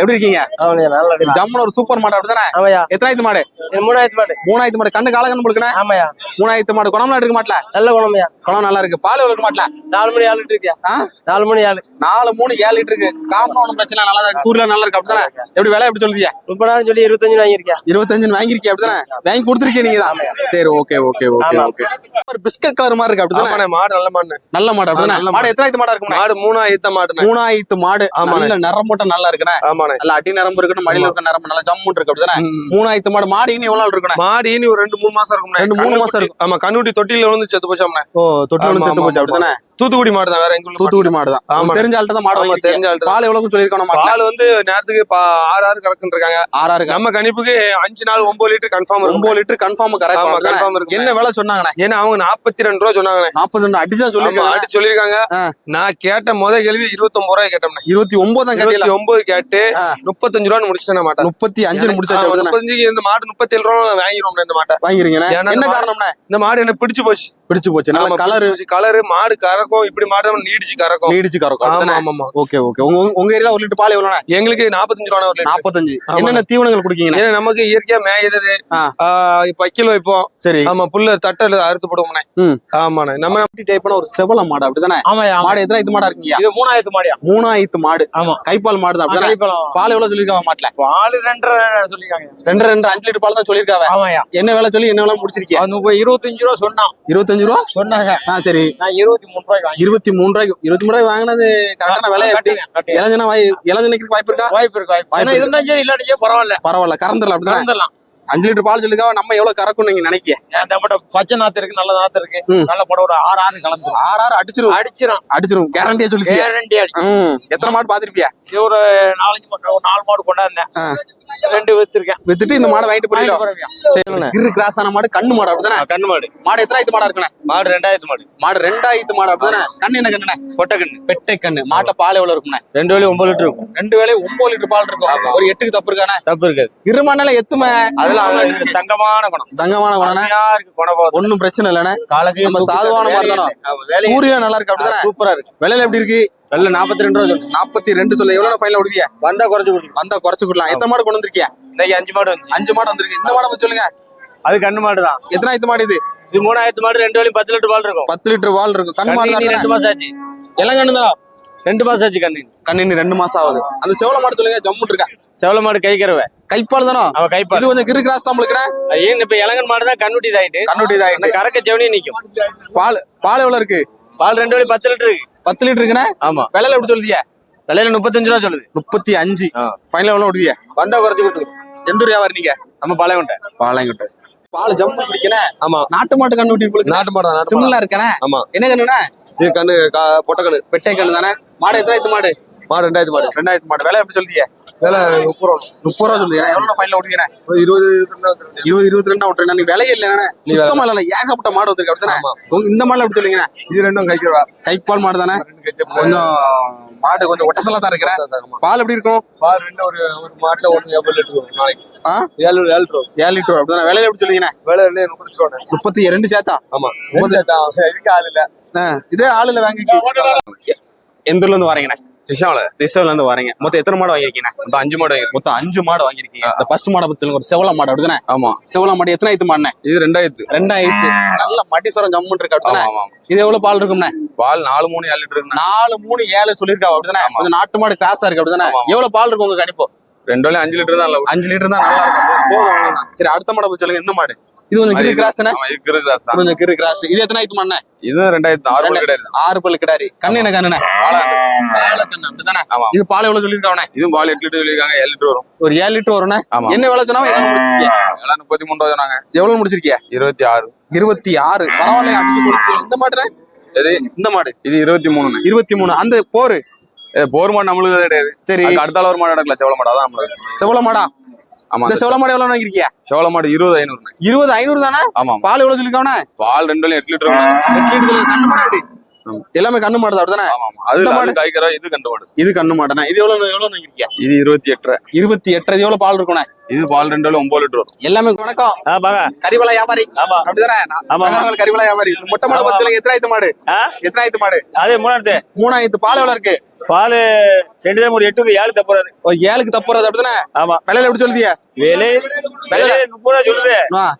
எப்படி இருக்கீங்க? ஆமாய்யா நல்லா இருக்கு ஜம்முன்னு ஒரு சூப்பர் மாடு அப்படிதானே? ஆமாய்யா. எத்தனாயிரத்து மாடு? மூணாயிரத்து மாடு. மூணாயிரத்து மாடு கண்ணு காலகன்னு முழுக்கணே ஆமாய்யா. மூணாயிரத்து மாடு குணம்லாம் எடுக்க மாட்டல நல்ல குணமையா. குணம் நல்லா இருக்கு. பால் எவ்வளவு இருக்க மாட்டல நாலு மணி ஏழு லிட்டர் இருக்கியா? நாலு மணி ஏழு. நாலு மூணு ஏழு லிட்டர் இருக்கு காமன் ஒன்றும் பிரச்சனை நல்லா இருக்கு. கூறுல நல்லா இருக்கு. அப்படிதானே? எப்படி விலை எப்படி சொல்லுதியா முப்பதாயிரம் சொல்லி இருபத்தஞ்சு வாங்கியிருக்கியா இருபத்தஞ்சு வாங்கிருக்கீங்க அப்படிதானே? வாங்கி கொடுத்துருக்கீங்க நீங்க தான். சரி ஓகே ஓகே ஓகே ஆமா. ஓகே ஒரு பிஸ்கட் கலர் மாதிரி இருக்கு. அப்படிதானே? மாடு நல்ல மாடு நல்ல மாடு அப்படிதானே? நல்ல மாடு எத்தனாயிரத்து மாடா இருக்கும் மாடு மூணாயிரத்த மாடுண்ணே. மூணாயிரத்து மாடு. ஆமாண்ணே. நல்ல நரம் போட்ட நல்லா இருக்குண்ணே. ஆமாண்ணே நல்ல அடி நரம்பு இருக்கணும் மடியில இருக்க நரம்பு நல்லா ஜம்முன் இருக்கு அப்படிதானே. மூணாயிரத்து மாடு மாடு இனி எவ்வளவு நாள் இருக்குண்ணே மாடு இனி ஒரு ரெண்டு மூணு மாசம் இருக்கும்ண்ணே ரெண்டு, மூணு மாசம் கண்ணுக்குட்டி- ஆமா கண்ணுட்டி தொட்டில விழுந்து செத்து போச்சோம்ண்ணே ஓ தொட்டில் ஆமா, செத்து போச்சு அப்படிதானே? தூத்துக்குடி மாடு தான் வேற எங்க தூத்துக்குடி மாடு தான் ஆமா. தெரிஞ்ச ஆள்கிட்ட தான் மாடு தெரிஞ்ச ஆள்கிட்ட பால் எவ்வளவு சொல்லிருக்கோம் பால் வந்து நேரத்துக்கு ஆறு ஆறு கறக்குன்னு இருக்காங்க ஆறா இருக்கு நம்ம கணிப்புக்கு அஞ்சு நாள் ஒன்பது லிட்டர் கன்ஃபார்ம் ஒன்பது லிட்டர் கன்ஃபார்ம் கரெக்ட் கன்ஃபார்ம் இருக்கு என்ன விலை சொன்னாங்கண்ணே? ஏன்னா அவங்க நாற்பத்தி ரெண்டு ரூபா சொன்னாங்கண்ணே. நாற்பது ரெண்டு அடிச்சா சொல்லிருக்காங்க அடிச்சு சொல்லிருக்காங்க. நான் கேட்ட முத கேள்வி இருபத்தி ஒன்பது ரூபாய் கேட்டோம்ண்ணே. இருபத்தி ஒன்பது தான் இருபத்தி ஒன்பது கேட்டு. முப்பத்தஞ்சு ரூபான்னு முடிச்சிட்டேன் மாட்டேன் முப்பத்தி அஞ்சு அப்படிதானே? முப்பத்தஞ்சுக்கு இந்த மாடு முப்பத்தி ஏழு ரூபா வாங்கிடுவோம் இந்த மாட்டை. வாங்கிருங்கண்ணே ஏன்னா என்ன காரணம்ண்ணே? இந்த மாடு எனக்கு பிடிச்சு போச்சு. பிடிச்சு போச்சு. கலர் கலரு மாடு கறக்கும் இப்படி மாடு நீடிச்சு கறக்கும் நீடிச்சு கறக்கும் ஆமா? ஆமா ஆமா. Okay okay. உங்க உங்க ஏரியால ஒரு லிட்டர் பால் எவ்வளவுண்ணே எங்களுக்கு நாற்பத்தஞ்சு ரூபா ஒரு லிட்டர். நாற்பத்தஞ்சு ஆமா. என்னென்ன தீவனங்கள் குடிக்கீங்கண்ணே? ஏன்னா நமக்கு இயற்கையா மேயுது ஆ. பக்கில் வைப்போம் சரி. ஆமா புல்ல தட்டல அறுத்து போடுவோம்ண்ணே. ஆமாண்ணே. நம்ம டைப்பான ஒரு செவல மாடு அப்படிதானே? ஆமாய்யா மாடு எத்தனை இது மாடா இருக்கீங்க? இது மூணாயிரத்து மாடியா? மூணாயிரத்து மாடு. ஆமா. கைப்பால் மாடு தான் பால் எவ்வளவு சொல்லிருக்காங்க மாட்டுல? பால் ரெண்டரை சொல்லிருக்காங்க ரெண்டு ரெண்டு அஞ்சு லிட்டர் பால் தான் சொல்லிருக்காங்க ஆமாய்யா. என்ன வேலை சொல்லி என்ன வேலை முடிச்சிருக்கீங்க? இருபத்தஞ்சு ரூபா சொன்னான். இருபத்தஞ்சு ரூபா? சொன்னாங்க. ஆ சரி. நான் இருபத்தி மூணு ரூபாய்க்கு இருபத்தி மூணு ரூபாய்க்கு இருபத்தி மூணு ரூபாய் வாங்கினது கரெக்டான விலை எப்படி. இளஞ்சனா வாய் இளஞ்சனைக்கு வாய்ப்பு இருக்கா? வாய்ப்பு இருக்கு வாய்ப்பு ஏன்னா இருந்தாச்சும் இல்லாட்டியே பரவாயில்ல. பரவாயில்ல கறந்துடல அப்படிதானே? கறந்துடலாம். அஞ்சு லிட்டர் பால் சொல்லிருக்கா நம்ம எவ்வளவு கறக்கும் நீங்க நினைக்க நம்மகிட்ட பச்சை நாத்து இருக்கு நல்ல நாத்து இருக்கு. நல்ல படம் ஒரு ஆறு ஆறு கலந்து. ஆறு ஆறு அடிச்சிரும். அடிச்சிடும் அடிச்சிரும். கேரண்டியா சொல்லிருக்கீங்க கேரண்டி அடி ம். எத்தனை மாடு பாத்திருப்பியா? ஒரு நாலஞ்சு மாடு நாலு மாடு கொண்டாந்தேன். ரெண்டு வித்துருக்கேன் வித்துட்டு இந்த மாடை வாங்கிட்டு போறீங்க வாங்கிட்டு கிரு கிராஸ் ஆன மாடு கண்ணு மாடு அப்படிதானே? கண்ணு மாடு. மாடு எத்தனாயிரத்து மாடா இருக்குண்ணே? மாடு ரெண்டாயிரத்து மாடு. மாடு ரெண்டாயிரத்து மாடு அப்படிதானே? கண்ணு என்ன கண்ணுண்ணே? கொட்டை கண்ணு. பெட்டை கண்ணு. மாட்டை பால் எவ்வளவு இருக்குண்ணே ரெண்டு வேலையும் ஒன்பது லிட்டர் இருக்கும். ரெண்டு வேலையும் ஒன்பது லிட்டர் பால் இருக்கும். ஒரு எட்டுக்கு தப்பு இருக்கானே தப்பு இருக்காது. இருமானால எத்துமை? அதெல்லாம் தங்கமான குணம். தங்கமான குணம் ஒண்ணும் பிரச்சனை இல்லைண்ணே. காலக்கு நம்ம சாதுவான மாடு தானே நல்லா இருக்கு அப்படிதானே? சூப்பரா இருக்கு. விலையில எப்படி இருக்கு? நல்ல நாற்பத்தி ரெண்டு ரூபா சொல்லு. நாற்பத்தி ரெண்டு சொல்ல. எவ்வளவு ஃபைனல் விடுவியா. வந்தா குறைச்சு கொடுக்கும் வந்தா குறைச்சு கொடுக்கலாம். எத்தனை மாடு கொண்டு வந்திருக்கியா? இன்னைக்கு அஞ்சு மாடு வந்துச்சு. அஞ்சு மாடு வந்திருக்கு. இந்த மாடை பத்தி சொல்லுங்க. அது கண்ணு மாடு தான். எத்தனாயிரத்து மாடு இது? இது மூணாயிரத்து மாடு ரெண்டு வேலையும் பத்து லிட்டர் பால் இருக்கும். பத்து லிட்டர் வால் இருக்கும். கண் மாடு கண்ணு தான்? ரெண்டு மாசம் ஆச்சு. எல்லாம் கண்ணு தான்? ரெண்டு மாசம் ஆச்சு கண்ணு. கண்ணு ரெண்டு மாசம் ஆகுது. அந்த செவல மாடு சொல்லுங்க. ஜம்முட்டு இருக்கா? செவல மாடு கை கருவை. கைப்பால் தானோ? அவன் கைப்பாடு இது கொஞ்சம் கிரு கிராஸ் தான் ஏன் இப்ப இளங்கன் மாடு தான் கண்ணுட்டி இதாயிட்டு கண்ணுட்டி இதாயிட்டு கறக்க செவனி நிக்கும். பால் பால் எவ்வளவு இருக்கு? பால் ரெண்டு வேலையும் பத்து லிட்டர். இருக்கு பத்து லிட்டர் இருக்குண்ணே? ஆமா. விலையில எப்படி சொல்லுதியா விலையில முப்பத்தஞ்சு ரூபா சொல்லுது. முப்பத்தி அஞ்சு. ஃபைனல் எவ்வளவு விடுவியா வந்தா குறைச்சு கொடுத்துருக்கோம் எந்த ஒரு வியாபாரி நீங்க? நம்ம பழையவன்ட்ட பாளையங்கோட்டை. பால் ஜம்மு குடிக்கனே ஆமா. நாட்டு மாட்டு கண்ணுட்டி உங்களுக்கு நாட்டு மாடு சிம்லா இருக்கனே ஆமா. என்ன கண்ணுண்ணே? இது கண்ணு பொட்டை கண்ணு. பெட்டை கண்ணு தானே மாடு எத்தனாயிரத்து மாடு? மாடு ரெண்டாயிரத்து மாடு. ரெண்டாயிரத்து மாடு. விலை எப்படி சொல்லுதியா வேலை முப்பது ரூபா. முப்பது ரூபா சொல்லுங்க எவ்வளவு ஃபைனல் ஒரு இருபது இருபது ரூபா. இருபது இருபத்தி ரெண்டா விட்டுறேன் நீ விலையே இல்லைண்ணே சுத்தமா இல்ல ஏகப்பட்ட மாடு வந்திருக்கு. அப்படித்தானே? இந்த மாடுல எப்படி சொல்லுங்க இது ரெண்டும் கைக்கிறவா கைப்பால் மாடு தானே? கொஞ்சம் மாடு கொஞ்சம் ஒட்டசலா தான் இருக்கிறேன் பால் எப்படி இருக்கும்? பால் ரெண்டு ஒரு ஒரு மாட்டுல ஒண்ணு எவ்வளவு லிட்டர் நாளைக்கு? ஏழு ஏழு லிட்டர் ஏழு லிட்டர் அப்படிதானே விலையில எப்படி சொல்லுங்க வேலை ரெண்டு முப்பத்தி ரூபா முப்பத்தி ரெண்டு சேத்தா? ஆமா. இதுக்கு ஆள் இல்ல. இதே ஆளுல வாங்கி எந்த ஊர்ல இருந்து வரீங்கண்ணே சிஷாவில ரிசர்வ்ல இருந்து வரீங்க. மொத்தம் எத்தனை மாடு வாங்கிருக்கீங்க மொத்தம் அஞ்சு மாடு. மொத்தம் அஞ்சு மாடு வாங்கிருக்கீங்க இந்த ஃபர்ஸ்ட் மாடை பத்தி. ஒரு செவல மாடு அப்படிதானே? ஆமா. செவல மாடு எத்தனை ஐத்து மாடுனே இது ரெண்டாயிரத்து. ரெண்டாயிரத்து. நல்ல மட்டிஸ்வரம் ஜம்முன் இருக்கு ஆமா அப்படிதானே இது எவ்வளவு பால் இருக்கும்ண்ணே? பால் நாலு மூணு ஏழு லிட்டர். நாலு மூணு ஏழு சொல்லிருக்கா அப்படிதானே? கொஞ்சம் நாட்டு மாடு கிராஸா இருக்கு அப்படிதானே. எவ்வளவு பால் இருக்கும் உங்க கணிப்பு? ரெண்டு அஞ்சு லிட்டர் தான். அஞ்சு லிட்டர் தான் நல்லா இருக்கும். போதும் சரி அடுத்த மாடை பத்தி சொல்லுங்க. இந்த மாடு. இது கொஞ்சம் கிரு இது கிரு கிராஸ். கொஞ்சம் கிரு கிராஸ். இது எத்தனை ஐத்து மாடுனே இது ரெண்டாயிரத்து ஆறு ஆறு பல்லு கிடாரி கண்ணு என்ன கண்ணுனே அப்படிதானே ஆமா. இது பால் எவ்வளவு சொல்லிருக்காவனே இதுவும் பால் எட்டு லிட்டர் சொல்லியிருக்காங்க ஏழு லிட்டர் வரும். ஒரு ஏழு லிட்டர் வரும்னே ஆமா. என்ன விலை சொன்னா எல்லாம் முப்பத்தி மூணு ரூபா சொன்னாங்க. எவ்வளவு முடிச்சிருக்கிய இருபத்தி ஆறு. இருபத்தி ஆறு. கொடுத்து இந்த எது? இந்த மாடு. இது இருபத்தி மூணுண்ணே. இருபத்தி மூணு. அந்த போரு? போர் மாடு நம்மளுக்கு கிடையாது. சரி. அதுக்கு அடுத்த ஆள் ஒரு மாடு நடக்கல செவல மாடு அதான் நம்மளுக்கு. செவல மாடா? ஆமா இந்த செவல மாடு எவ்வளவு வாங்கிருக்கிய செவல மாடு இருபது ஐநூறுண்ணே. இருபது ஐநூறு தானே? ஆமா. பால் எவ்வளவு சொல்லிருக்காவனே பால் ரெண்டு எட்டு லிட்டர். எட்டு லிட்டர். கண்ணு மாடு. எல்லாமே கண்ணு மாடு அப்படிதானே? அது மாடு? காய்கறா இது கண்டு மாடு. இது கண்ணு மாடுனே இது எவ்வளவு எவ்வளவு இது இருபத்தி எட்டரை. இருபத்தி எட்டு எவ்வளவு பால் இருக்கும்ண்ணே? இது பால் ரெண்டு வேலை ஒன்பது லிட்டர் வரும். எல்லாமே வணக்கம். கறிவளை வியாபாரி. ஆமா. அப்படிதானே? கறிவளை வியாபாரி. மொட்டை மாடு பத்தி சொல்லுங்க எத்தனாயிரத்து மாடு? ஆ? எத்தனாயிரத்து மாடு? அதே மூணாயிரத்து. மூணாயிரத்து. பால் எவ்வளவு இருக்கு? பால் ரெண்டு தான் ஒரு எட்டுக்கு ஏழு தப்புறாது ஓ ஏழுக்கு தப்புறது அப்படிதானே ஆமா. விலையில எப்படி சொல்லுதியா? விலை விலை முப்பது ரூபா சொல்லுது.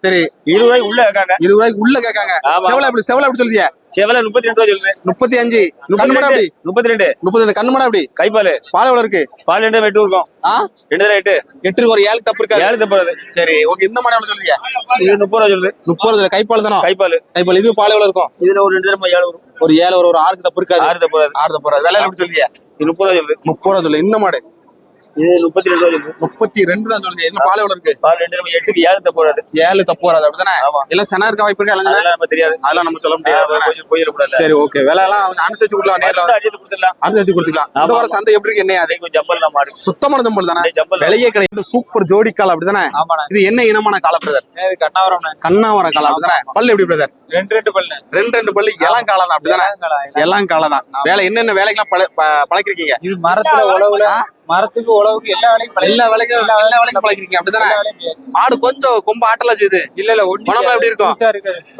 சரி. இருபது ரூபாய்க்கு உள்ள இருக்காங்க. இருபது ரூபாய்க்கு உள்ள கேட்காங்க. செவலை எப்படி செவலை எப்படி சொல்லுதியா? செவல முப்பத்தி ரெண்டு ரூபா சொல்லுது. முப்பத்தி அஞ்சு. முப்பத்தி கண்ணுமடா ரெண்டு அப்படி முப்பத்தி ரெண்டு. முப்பத்தி ரெண்டு. கண்ணுமடா அப்படி கைப்பால். பால் எவ்வளவு இருக்கு? பால் ரெண்டு எட்டு இருக்கும். ஆ? ரெண்டு எட்டு. எட்டு ஒரு ஏழுக்கு தப்பு இருக்காது. ஏழு தப்புறாது சரி ஓகே. இந்த மாடு எவ்வளவு சொல்லுதியா? இது முப்பது ரூபா சொல்லுது. முப்பது ரூபாய் கைப்பால் தானோ? கைப்பால். கைப்பால். இது பால் எவ்வளவு இருக்கும்? இதுல ஒரு ரெண்டு தரம் ஏழு வரும். ஒரு ஏழு ஒரு ஒரு ஆறுக்கு தப்பு இருக்காது. ஆறு தப்புறாது ஆறு தப்பு விலை எப்படி சொல்லுதியா? இது முப்பது ரூபா சொல்லுது முப்பது ரூபா சொல்லு இந்த மாடு இது முப்பத்தி ரெண்டு ரூபா முப்பத்தி ரெண்டு தான் சொல்லுது இதுல பால் எவ்வளவு இருக்கு? பால் ரெண்டு தரம் எட்டுக்கு ஏழு தப்புறாது ஏழு தப்பு வராது அப்படிதானே ஆமா. எல்லாம் செனா இருக்க வாய்ப்பு இருக்கா? அதெல்லாம் நம்ம தெரியாது. அதெல்லாம் நம்ம சொல்ல முடியாது சரி ஓகே. விலை எல்லாம் அனுசரிச்சு கொடுக்கலாம் நேர்ல வந்து. அடிச்சு கொடுத்துடலாம். அனுசரிச்சு கொடுத்துக்கலாம். இந்த. வாரம் சந்தை எப்படி இருக்கு? என்ன அது அது கொஞ்சம் ஜம்பல் தான் மாடு சுத்தமான ஜம்பல் தானே? ஜம்பல் விலையே கிடையாது. சூப்பர் ஜோடி கால் அப்படிதானே இது என்ன இனமான கால பிரதர் இது கண்ணாவரம்ண்ணே. கண்ணாவரம் காலம் அப்படிதானே பல்லு எப்படி பிரதர் ரெண்டு ரெண்டு பல்லு ரெண்டு ரெண்டு பல்லு எல்லாம் காலம் தான் அப்படிதானே எல்லாம் காலம் தான். வேலை என்னென்ன வேலைக்கெல்லாம் பழ ப- பழக்கிருக்கீங்க? இது மரத்துல உழவுல. மரத்துக்கு உழவுக்கு எல்லா வேலையும் எல்லா வேலைக்கும் எல்லா வேலைக்கும் பழக்கிறீங்க அப்படிதானே. மாடு கொஞ்சம் கொம்ப ஆட்டலா செய்யுது. இல்ல இல்ல ஒண்ணு எப்படி இருக்கும்?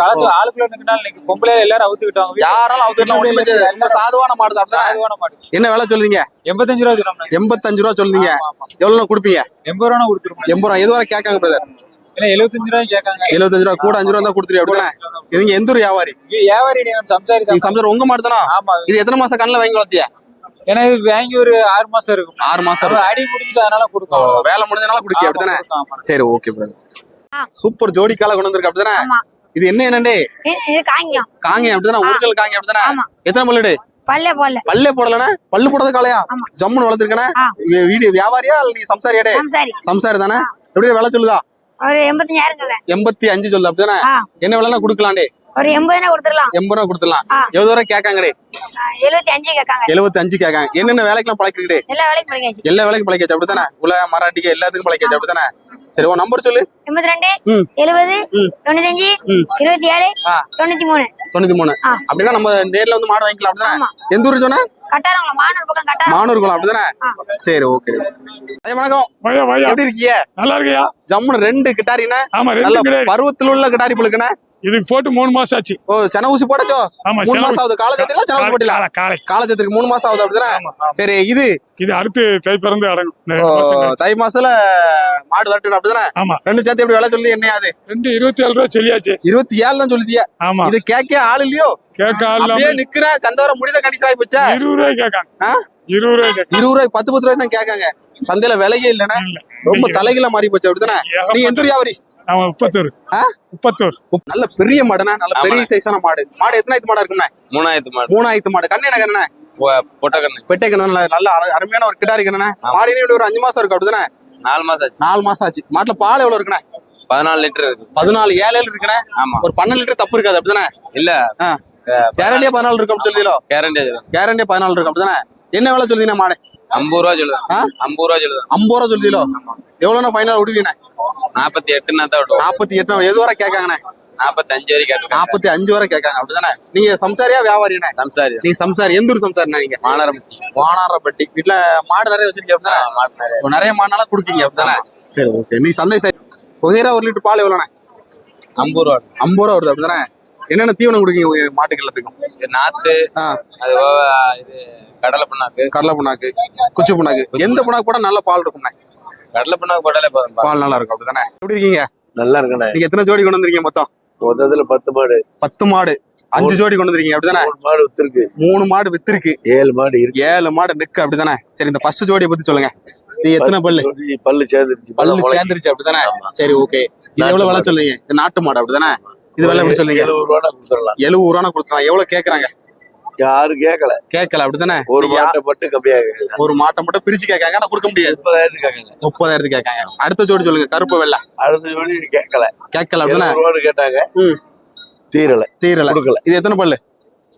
கலசு ஆளுக்குள்ள நிக்கனால இன்னைக்கு பொம்பளை எல்லாரும் அவுத்துக்கிட்டாங்க யாராலும் செய்யாது. ரொம்ப சாதுவான மாடு சாதுவான மாடு. என்ன வேலை சொல்லுதீங்க? எண்பத்தஞ்சு ரூபா சொன்னோம்ண்ணே எண்பத்தஞ்சு ரூபா சொல்லுதீங்க. எவ்வளவு கொடுப்பீங்க? எண்பது ரூபா கொடுத்துருப்போம் எண்பது ரூபா. எது வரை கேட்காங்க பிரதர் இல்ல எழுபத்தஞ்சு ரூபாய் கேட்காங்க. எழுபத்தஞ்சு ரூபா கூட அஞ்சு ரூபா தான் கொடுத்துருவீங்க அப்படிதானே இதுங்க எந்த ஒரு வியாபாரி? வியாபாரி நீங்க சம்சாரி நீங்க சம்சாரம் உங்க மாடு தானே? இது எத்தனை மாசம் கண்ணில் வாங்கி வளர்த்தியா? ஏன்னா இது வாங்கி ஒரு ஆறு மாசம் இருக்கும். ஆறு மாசம் அப்புறம் அடி முடிஞ்சிட்டு அதனால கொடுக்கும் வேலை முடிஞ்சனால குடிக்க அப்படிதானே? ஆமா. சரி ஓகே பிரதர் சூப்பர் ஜோடி கால கொண்டு வந்திருக்கு அப்படிதானே? ஆமா. இது என்ன என்னண்டே? இது இது காங்கியம். காங்க அப்படிதானே? ஒரிஜினல் காங்க அப்படிதானே? ஆமா. எத்தனை பல்லுடு பல்லே போடல. பல்லே போடலனா? பல்லு போடுறது காளையா? ஆமா. ஜம்முன்னு வளர்த்துருக்கனே? ஆ. வீடு வியாபாரியா? இல்ல நீ சம்சாரியாடே சம்சாரி. சம்சாரி தானே? எப்படி விலை சொல்லுதா? ஒரு எண்பத்தஞ்சாயிரம் சொல்ல எண்பத்தி அஞ்சு சொல்லு அப்படிதானே? ஆ. என்ன விலைனா கொடுக்கலாண்டே ஒரு எண்பதுனா கொடுத்துடலாம். எண்பது ரூபா கொடுத்துடலாம். ஆ. எவ்வளவு வரை கேட்காங்கடே எழுபத்தி அஞ்சு கேட்காங்க. எழுபத்தி அஞ்சு கேட்காங்க. என்னென்ன வேலைக்கெல்லாம் பழக்கிக்கிட்டே? எல்லா வேலைக்கும் படிக்காச்சு எல்லா வேலைக்கும் பழக்காச்சு அப்படித்தானே? உல மராட்டிக்கு எல்லாத்துக்கும் பழக்காச்சு அப்படித்தானே? சரி உன் நம்பர் சொல்லு. எண்பத்தி ரெண்டு. எழுபது. தொண்ணூத்தஞ்சு. இருபத்தி ஏழு. தொண்ணூத்தி மூணு. தொண்ணூத்தி மூணு. அப்படின்னா நம்ம நேர்ல வந்து மாடு வாங்கிக்கலாம். அப்படிதானே எந்த ஊர் சொன்ன? கட்டாரங்களா மானூர் பக்கம் கட்டாரம். மானூர் குளம். அப்படிதானே. சரி ஓகே ஐயா வணக்கம். எப்படி இருக்கீங்க? நல்லா இருக்கியா? ஜம்முன்னு ரெண்டு கிட்டாரினா. ஆமா நல்ல பருவத்தில் உள்ள கிட்டாரி புழுக்குண்ணே இதுக்கு போட்டு மூணு மாசம் ஆச்சு. ஓ சென ஊசி போடச்சோ மூணு மாசம் ஆகுது. காலச்சத்துல சென ஊசி போட்டில காலை காலை. காலச்சத்துக்கு மூணு மாசம் ஆகுது அப்படிதானே. சரி இது இது அடுத்து தை பிறந்து அடங்கும். தை மாசத்துல மாடு வரட்டும் அப்படிதானே? ஆமா. ரெண்டு சேர்த்து எப்படி விலை சொல்லுது? என்ன அது? ரெண்டு இருபத்தி ஏழு ரூபா சொல்லியாச்சு. இருபத்தி ஏழு தான் சொல்லுதியா. ஆமா. இது கேட்க ஆள் இல்லையோ? கேட்க ஆள் அப்படியே இல்லாம நிக்கிறேன் சந்தவரம் முடித கண்டிஷன் ஆகி போச்சா? இருபது ரூபாய் கேட்காங்க? இருபது ரூபாய் இருபது ரூபாய் பத்து பத்து ரூபாய் தான் கேட்காங்க. சந்தையில விலையே இல்லைன்னா இல்ல. ரொம்ப தலைகீழ மாறி போச்சு அப்படிதானே? நீ எந்த வியாபாரி? அவன் முப்பத்தோரு? முப்பத்தோரு. நல்ல பெரிய மாடுனா நல்ல பெரிய சைஸான மாடு. மாடு எத்தனாயிரத்து மாடா இருக்குண்ணே? மூணாயிரத்து மாடு. மூணாயிரத்து மாடு. கண்ணு என்ன கண்ணே பெட்டை கண்ணு நல்ல நல்ல அரு- அருமையான ஒரு கிடாரி கண்ணே மாடினே இப்படி ஒரு அஞ்சு மாசம் இருக்கு அப்படிதானே? நாலு மாசம் ஆச்சு. நாலு மாசம் ஆச்சு. மாட்டுல பால் எவ்வளவு இருக்குண்ணே? பதினாலு லிட்டர் இருக்கு. பதினாலு ஏழு ஏழு இருக்குண்ணே? ஆமா. ஒரு பன்னெண்டு லிட்டர் தப்பு இருக்காது அப்படிதானே? இல்ல. கேரண்டியா பதினாலு இருக்கு அப்படி சொல்லுதீங்களோ? கேரண்டி கேரண்டியா பதினாலு இருக்கு அப்படிதானே? என்ன வேலை சொல்லுதீங்க மாடு? ஐம்பது ரூபா சொல்லுதான்? ஐம்பது ரூபா சொல்லுதான் ஐம்பது ரூபா சொல்லுதீங்களோ எவ்வளோண்ணா ஃபைனல் விடுவீண்ணே நாற்பத்தி எட்டுன்னா தான் விடுவோம். நாற்பத்தி எட்டு எது வரை கேட்காங்கண்ணே? நாற்பத்தி அஞ்சு வரைக்கும் கேட்டிருக்காங்க நாற்பத்தி அஞ்சு வரை கேட்காங்க அப்படிதானே? நீங்க சம்சாரியா வியாபாரிண்ணே சம்சாரி. நீ சம்சாரி எந்த ஊர் சம்சாரிண்ணா நீங்க? மாநகரம் வானாரப்பட்டி. வீட்டுல மாடு நிறைய வச்சிருக்கீங்க அப்படிதானே? நிறைய. மாடுனால குடுக்கீங்க அப்படிதானே? சரி ஓகே நீ சந்தை சரி ஒரே ஒரு லிட்டர் பால் எவ்வளோண்ணே? ஐம்பது ரூபா. ஐம்பது ரூபா வருது அப்படிதானே? என்னென்ன தீவனம் கொடுக்கீங்க உங்க மாட்டுக்கு எல்லாத்துக்கும் நாத்து இது கடலை புண்ணாக்கு. கடலை புண்ணாக்கு குச்சி புண்ணாக்கு. எந்த புண்ணாக்கு. போட நல்ல பால் இருக்கும்ண்ணே கடலை புண்ணாக்கு போட்டாலே பால் நல்லா இருக்கும் அப்படிதானே? எப்படி இருக்கீங்க? நல்லா இருக்கண்ணே. நீங்க எத்தனை ஜோடி கொண்டு வந்திருக்கீங்க மொத்தம்? மொத்தத்துல பத்து மாடு. பத்து மாடு. அஞ்சு ஜோடி கொண்டு வந்திருக்கீங்க அப்படிதானே? மாடு வித்துருக்கு. மூணு மாடு வித்திருக்கு. ஏழு மாடு இருக்கு. ஏழு மாடு நிக்கு அப்படிதானே? சரி இந்த ஃபர்ஸ்ட் ஜோடியை பத்தி சொல்லுங்க. நீ எத்தனை பல்லு? பல்லு சேர்ந்துருச்சு. பல்லு. சேர்ந்துருச்சு அப்படிதானே. சரி ஓகே. இது நாட்டு எவ்வளவு விலை மாடு. சொல்லுங்க நாட்டு மாடு அப்படிதானே? இது விலை எப்படி சொல்லுங்க எழுபது ரூபா கொடுத்துடலாம். எழுபது ரூபா கொடுத்துறாங்க எவ்வளவு கேக்குறாங்க? யாரும் கேட்கல கேட்கல அப்படிதானே ஒரு மாட்டை மட்டும் கம்மியா கேட்கல ஒரு மாட்டை மட்டும் பிரிச்சு கேட்காங்க ஆனா கொடுக்க முடியாது. முப்பதாயிரத்து கேட்கல முப்பதாயிரத்துக்கு கேட்காங்க. அடுத்த ஜோடி சொல்லுங்க கருப்பு வெள்ளை. அடுத்த ஜோடி கேட்கல கேட்கல ரூபான்னு கேட்டாங்க. தீரல. தீரல. கொடுக்கல. இது எத்தனை பல்லு?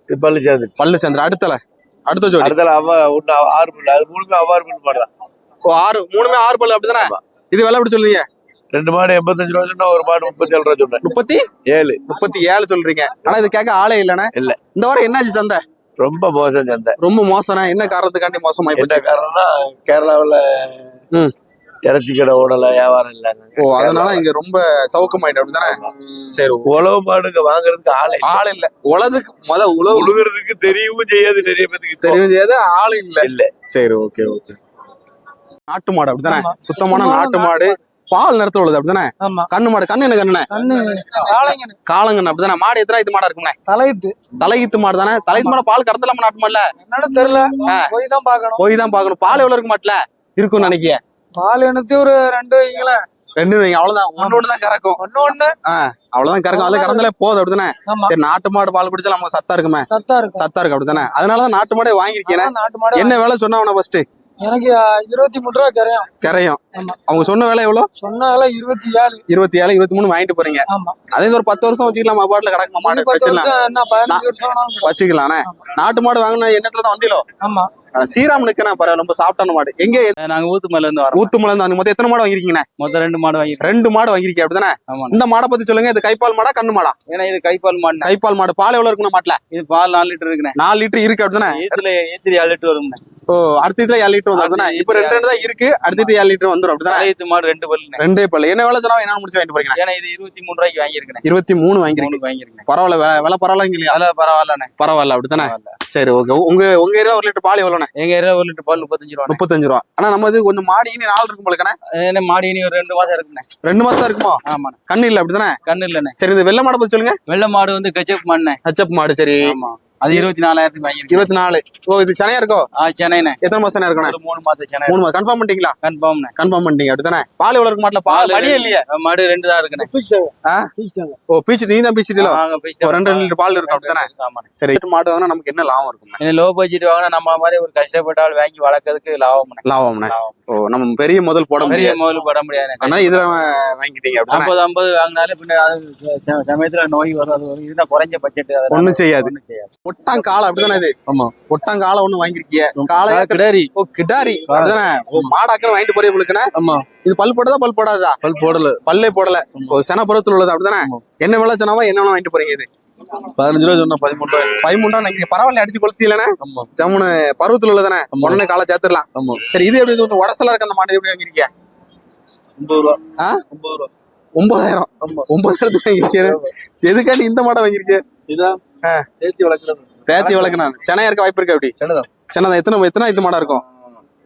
பல்லு சேர்ந்துருச்சு பல்லு சேர்ந்து அடுத்தல? அடுத்த ஜோடி. அடுத்தால அவ ஒண்ணு அவ- ஆறு பல்லு. அது மூணுமே அவ்வாறு பல்லு மாடுதான் ஓ ஆறு மூணுமே ஆறு பல்லு அப்படிதானே? ஆமா. இது விலை எப்படி சொல்லுங்க ரெண்டு மாடு எண்பத்தஞ்சு ரூபா சொன்னா ஒரு மாடு முப்பத்தி ஏழு ரூபா சொன்னேன். முப்பத்தி? ஏழு. முப்பத்தி ஏழு சொல்றீங்க. ஆனா இது கேட்க ஆளே இல்லைண்ணே. இல்ல. இந்த வாரம் என்னாச்சு சந்தை? ரொம்ப மோசம் சந்தை. ரொம்ப மோசம்னா என்ன காரணத்துக்காண்டி மோசமாயி என்ன காரணம்னா கேரளாவுல ம். இறைச்சி கடை ஓடல வியாபாரம் இல்லைங்க ஓ அதனால இங்க ரொம்ப சவுக்கமாயிட்டு அப்படிதானே? சரி உழவு மாடுங்க வாங்குறதுக்கு ஆள் இல்ல. ஆள் இல்ல. உலதுக்கு முத உழவு. உழுகுறதுக்கு தெரியவும் செய்யாது நிறைய பேத்துக்கு. தெரியும் செய்யாது ஆள் இல்ல. இல்ல. சரி ஓகே ஓகே. நாட்டு மாடு அப்படிதானே? சுத்தமான நாட்டு மாடு. பால் நிறத்துல உள்ளது அப்படிதானே கண்ணு மாடு கண்ணு என்ன கண்ணு காலங்கன்னு அப்படிதானே மாடு எத்தனை இது மாடா இருக்கும்னே தலையுத்து. தலையீத்து மாடு தானே தலையீத்து மாடு பால் கடத்தலாம நாட்டு மாடுல? என்னன்னு தெரியல. போய் தான் பாக்கணும் போய் தான் பாக்கணும் பால் எவ்வளவு இருக்கு மாட்டுல? இருக்கும்னு நினைக்கிய? பால் எனத்தி ஒரு ரெண்டு வைங்களேன் ரெண்டு வைங்க, அவ்வளவுதான். ஒன்னோடு தான் கறக்கும். ஒண்ணு. ஒண்ணு அவ்வளவுதான் கறக்கும். அது கறந்தாலே போதும் அப்படிதானே சரி நாட்டு மாடு பால் குடிச்சா நமக்கு சத்தா இருக்குமே? சத்தா இருக்கும். சத்தா இருக்கு அப்படிதானே அதனாலதான் நாட்டு மாடே மாடு என்ன வேலை சொன்னா ஃபர்ஸ்ட் எனக்கு இருபத்தி மூணு ரூபா கரையும். கரையும். அவங்க சொன்ன வேலை எவ்வளவு சொன்னால இருபத்தி ஏழு. இருபத்தி ஏழு இருபத்தி மூணு வாங்கிட்டு போறீங்க. ஆமா. அதே ஒரு பத்து வருஷம் வச்சுக்கலாம் பாட்டுல கிடக்குமா மாடு கிடக்கும். வச்சுக்கலாம்ண்ணே நாட்டு மாடு வாங்கின எண்ணத்துல தான் வந்தீங்களோ ஆமா. சீராம் நிக்கணும் பரவாயில்ல ரொம்ப சாப்பிட்டான மாடு. எங்க? நாங்க ஊத்து மேல இருந்து வரோம். ஊத்து மலை மொத்தம் எத்தனை மாடு வாங்கிருக்கீங்கண்ணே மொத்தம் ரெண்டு மாடு வாங்கிருக்கோம் ரெண்டு மாடு வாங்கிருக்கீங்க அப்படிதானே. இந்த மாடை பத்தி சொல்லுங்க இது கைப்பால் மாடா கண்ணு மாடா? ஏன்னா இது கைப்பால் மாடு கைப்பால் மாடு பால் எவ்வளவு இருக்குண்ணா மாட்டுல? இது பால் நாலு லிட்டர் இருக்குண்ணே. நாலு லிட்டர் இருக்கு அப்படிதானே? ஏத்துல ஏத்திரி ஏழு லிட்டர் வரும்ண்ணே. ஓ அடுத்த இதுல ஏழு லிட்டர் வந்து அப்படிதானே? இப்ப ரெண்டு ரெண்டு தான் இருக்கு அடுத்தது ஏழு லிட்டர் வந்துரும் அப்படிதானே? தலையத்து மாடு ரெண்டு பல்லுண்ணே. ரெண்டே பல்லு. என்ன வேலை சொன்னா என்ன முடிச்சு வாங்கிட்டு போறீங்க ஏன்னா இது இருபத்தி மூணு ரூபாய்க்கு வாங்கியிருக்கேன் இருபத்தி மூணு வாங்கிருக்கீங்க மூணு வாங்கியிருக்கேன் பரவாயில்ல விலை பரவாயில்ல இல்லையா? பரவாயில்லண்ணே. பரவாயில்ல அப்படித்தானே பரவாயில்ல. சரி ஓகே உங்க உங்க ஏரியா ஒரு லிட்டர் பால் எவ்வளோண்ணே? எங்க ஏரியா ஒரு லிட்டர் பால் முப்பத்தஞ்சு ரூபா முப்பத்தஞ்சு ரூபா. ஆனா நம்ம இது கொஞ்சம் மாடி இனி நாள் இருக்கும் போலக்கண்ணே. மாடு இனி ஒரு ரெண்டு மாசம் இருக்குண்ணே. ரெண்டு மாசம் இருக்குமா? ஆமாண்ணே. கண்ணு இல்ல அப்படிதானே? கண்ணு இல்லண்ணே. சரி இந்த வெள்ளை மாடை பத்தி சொல்லுங்க. வெள்ளை மாடு வந்து கச்சப் மாடுண்ணே. ஹச்சப் மாடு சரி. ஆமா. அது இருபத்தி நாலாயிரத்துக்கு வாங்கியிருக்கேன். இருபத்தி நாலு ஓ இது சென்னையா இருக்கோ? ஆ சென்னைண்ணே. எத்தனை மாசம் இருக்கணும் மூணு மாசம் சென்னை மூணு மாசம். கன்ஃபார்ம் பண்ணிட்டீங்களா? கன்ஃபார்ம்ண்ணே கன்ஃபார்ம் பண்ணிட்டீங்க அப்படிதானே பால் எவ்வளவு இருக்கு மாட்டுல? பால் மடியே இல்லையே. மாடு ரெண்டு தான் இருக்குண்ணே. ஓ பீச்சு நீ தான் பீச்சிட்டீங்களோ? வாங்க ரெண்டு லிட்டர் பால் இருக்கும் அப்படிதானே ஆமாண்ணே. சரி மாடு வாங்கினா நமக்கு என்ன லாபம் இருக்கும் இது லோ பட்ஜெட் வாங்கினா நம்ம மாதிரி ஒரு கஷ்டப்பட்ட ஆள் வாங்கி வளர்க்கறதுக்கு லாபம்ண்ணே. லாபம். ஓ நம்ம பெரிய முதல் போட பெரிய முடியாது. முதல் பட முடியாது ஆனா இதுல வாங்கிட்டீங்க அப்படிதானே ஐம்பது ஐம்பது வாங்கினாலே பின்ன சமயத்துல நோய் வரும் இதுதான் குறைஞ்ச பட்ஜெட் ஒண்ணும் செய்யாது. ஒண்ணும் செய்யாது. ஒட்டாங் காலை அப்படிதானே இது? ஆமா. ஒட்டாங் காலை ஒண்ணு வாங்கிருக்கீங்க காலை கிடாரி. ஓ கிடாரி. அப்படிதானே? ஓ மாடாக்கள் வாங்கிட்டு போறீங்க உங்களுக்குண்ணே ஆமா. இது பல் போட்டதா பல் போடாதா? பல் போடல. பல்லே போடல. ஓ செனப்புறத்துல உள்ளது அப்படிதானே? என்ன விலை சொன்னாவா என்ன வேணா வாங்கிட்டு போறீங்க இது? பதினஞ்சு ரூபா சொன்னா பதிமூணு ரூபாய் பதிமூன்றா நினைக்கிறீங்க பரவாயில்ல அடிச்சு கொளுத்திலண்ணே ஆமா. ஜம்முன்னு பருவத்துல உள்ளதானே. உடனே காலை சேர்த்துடலாம். சரி இது எப்படி இது உடசலா இருக்க அந்த மாடு எப்படி வாங்கிருக்கீங்க ஒன்பது ரூபா. ஆ? ஒன்பது ரூபா. ஒன்பதாயிரம். ஒன்பதாயிரத்துக்கு வாங்கிருக்கீங்க எதுக்காண்டி இந்த மாடை வாங்கிருக்கீங்க இதான். தேத்தி வளர்க்கறது தேத்தி வளர்க்கணும் சென்னையா இருக்க வாய்ப்பு இருக்கு அப்படி? சின்னதான். சென்னை எத்தனை எத்தனை இது மாடா இருக்கும்?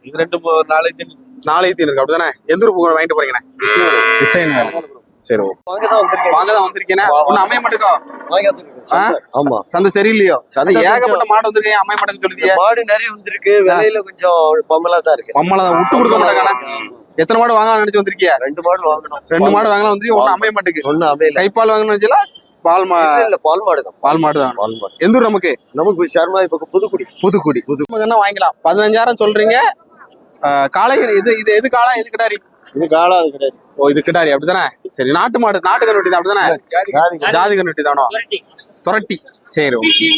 இது ரெண்டு நாளைக்கு நாளைக்கு இருக்கு. அப்படிதானே? எந்த போய் வாங்கிட்டு போறீங்கண்ணே? டிசைன் வேணும் சரி ஓகே வாங்க தான் வந்திருக்கேனே? ஒண்ணு அமைய மாட்டுக்கோ? ஆமா. சந்தை சரியில்லையோ? சந்தை அது ஏகப்பட்ட மாடு வந்திருக்கேன் அமைய மாட்டேன்னு சொல்லுதியே மாடு நிறைய வந்திருக்கு. விலையில கொஞ்சம் பம்மலா தான் இருக்கு தான். விட்டு கொடுக்க மாட்டாங்க எத்தனை மாடு வாங்கலாம் நினைச்சு வந்திருக்கியா? ரெண்டு மாடு வாங்கணும். ரெண்டு மாடு வாங்கலாம் வந்து ஒண்ணு அமைய மாட்டுக்கு. ஒண்ணு அமையல. கைப்பால் வாங்கணும் நினைச்சல பால் மா இல்ல பால் மாடு தான் பால் மாடு தான் பால் மாடு எந்த ஊர் நமக்கு? நமக்கு சர்மா இப்ப புதுக்குடி. புதுக்குடி. நமக்கு என்ன வாங்கிக்கலாம்? பதினஞ்சாயிரம் சொல்றீங்க. காளை இது இது எது காளை? எது கிடாரி? இது அது கிடையாது ஓ இது கிடாரி. அப்படிதானே? சரி நாட்டு மாடு நாட்டு கண்ணுட்டி தான் அப்படிதானே? ஜாதி கண்ணுட்டி தானோ? துரட்டி. சரி ஓகே.